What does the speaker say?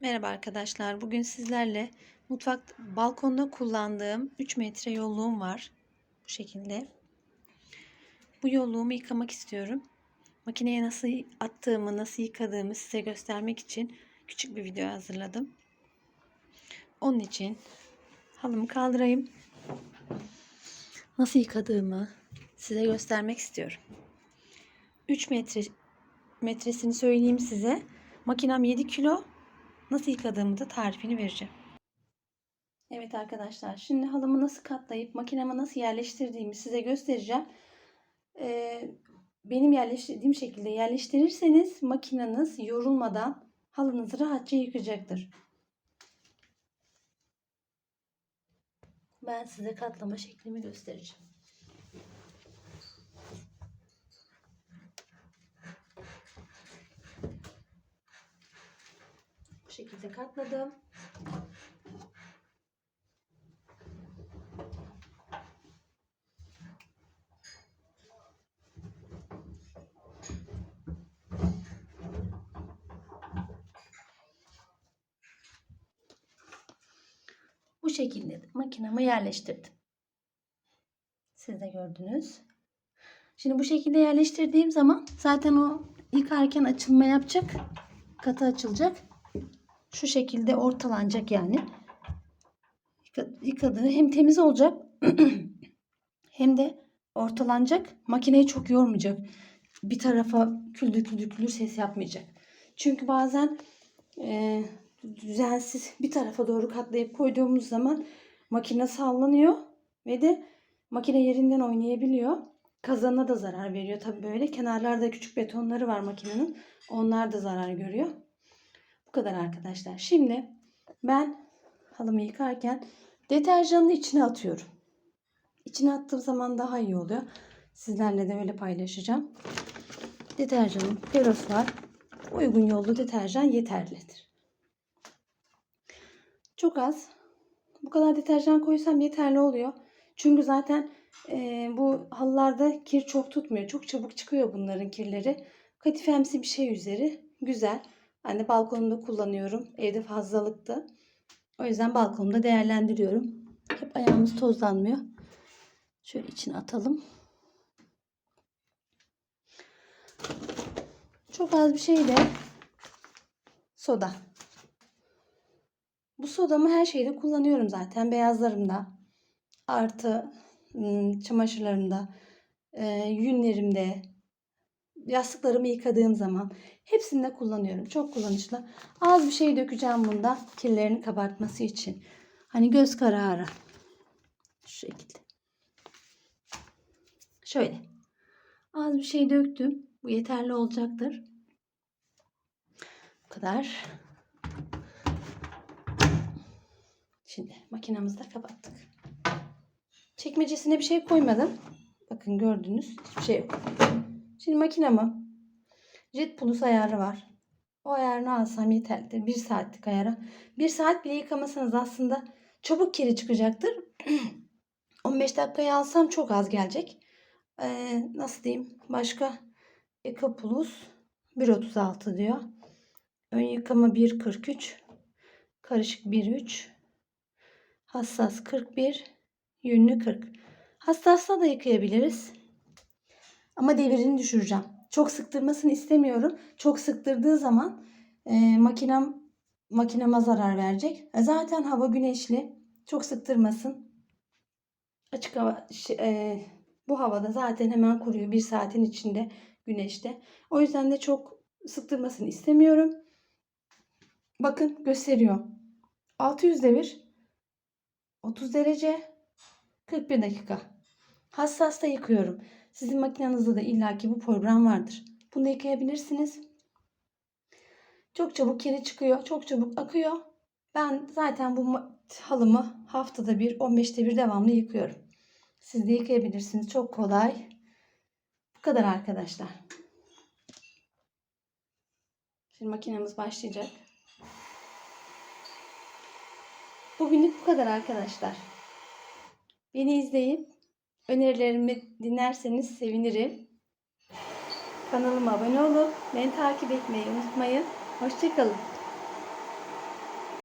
Merhaba arkadaşlar. Bugün sizlerle mutfak balkonda kullandığım 3 metre yolluğum var. Bu şekilde. Bu yolluğumu yıkamak istiyorum. Makineye nasıl attığımı, nasıl yıkadığımı size göstermek için küçük bir video hazırladım. Onun için halımı kaldırayım. Nasıl yıkadığımı size göstermek istiyorum. 3 metre metresini söyleyeyim size. Makinem 7 kilo. Nasıl yıkadığımı da tarifini vereceğim. Evet arkadaşlar şimdi halımı nasıl katlayıp makineme nasıl yerleştirdiğimi size göstereceğim. Ee, benim yerleştirdiğim şekilde yerleştirirseniz makineniz yorulmadan halınızı rahatça yıkacaktır. Ben size katlama şeklimi göstereceğim. Şekilde katladım. Bu şekilde makinamı yerleştirdim. Siz de gördünüz. Şimdi bu şekilde yerleştirdiğim zaman zaten o yıkarken açılma yapacak. Katı açılacak. Şu şekilde ortalanacak yani. Yıkadığı hem temiz olacak hem de ortalanacak. Makineyi çok yormayacak. Bir tarafa küldür küldür küldür ses yapmayacak. Çünkü bazen e, düzensiz bir tarafa doğru katlayıp koyduğumuz zaman makine sallanıyor ve de makine yerinden oynayabiliyor. Kazanına da zarar veriyor. Tabii böyle kenarlarda küçük betonları var makinenin. Onlar da zarar görüyor. Kadar arkadaşlar. Şimdi ben halımı yıkarken deterjanını içine atıyorum. İçine attığım zaman daha iyi oluyor. Sizlerle de öyle paylaşacağım. Deterjanım Peros var. Uygun yollu deterjan yeterlidir. Çok az. Bu kadar deterjan koysam yeterli oluyor. Çünkü zaten e, bu halılarda kir çok tutmuyor. Çok çabuk çıkıyor bunların kirleri. Katifemsi bir şey üzeri. Güzel. Ben de balkonumda kullanıyorum. Evde fazlalıktı. O yüzden balkonumda değerlendiriyorum. Hep ayağımız tozlanmıyor. Şöyle içine atalım. Çok az bir şey de soda. Bu sodamı her şeyde kullanıyorum zaten. Beyazlarımda, artı çamaşırlarımda, yünlerimde, yastıklarımı yıkadığım zaman hepsinde kullanıyorum. Çok kullanışlı. Az bir şey dökeceğim bunda kirlerini kabartması için. Hani göz kararı. Şu şekilde. Şöyle. Az bir şey döktüm. Bu yeterli olacaktır. Bu kadar. Şimdi makinamızı da kapattık. Çekmecesine bir şey koymadım. Bakın gördünüz. Hiçbir şey yok. Şimdi makinamı Jet Plus ayarı var. O ayarını alsam yeterlidir. 1 saatlik ayara. 1 saat bile yıkamasanız aslında çabuk kiri çıkacaktır. 15 dakikaya alsam çok az gelecek. Ee, nasıl diyeyim? Başka Eco Plus 1.36 diyor. Ön yıkama 1.43. Karışık 1.3. Hassas 41. Yünlü 40. Hassasla da yıkayabiliriz. Ama devirini düşüreceğim. Çok sıktırmasını istemiyorum. Çok sıktırdığı zaman e, makinem makineme zarar verecek. E, zaten hava güneşli. Çok sıktırmasın. Açık hava e, bu havada zaten hemen kuruyor. Bir saatin içinde güneşte. O yüzden de çok sıktırmasını istemiyorum. Bakın gösteriyor. 600 devir 30 derece 41 dakika. Hassasta yıkıyorum. Sizin makinenizde de illaki bu program vardır. Bunu yıkayabilirsiniz. Çok çabuk kiri çıkıyor. Çok çabuk akıyor. Ben zaten bu halımı haftada bir 15'te bir devamlı yıkıyorum. Siz de yıkayabilirsiniz. Çok kolay. Bu kadar arkadaşlar. Şimdi makinemiz başlayacak. Bugünlük bu kadar arkadaşlar. Beni izleyip önerilerimi dinlerseniz sevinirim. Kanalıma abone olup beni takip etmeyi unutmayın. Hoşçakalın.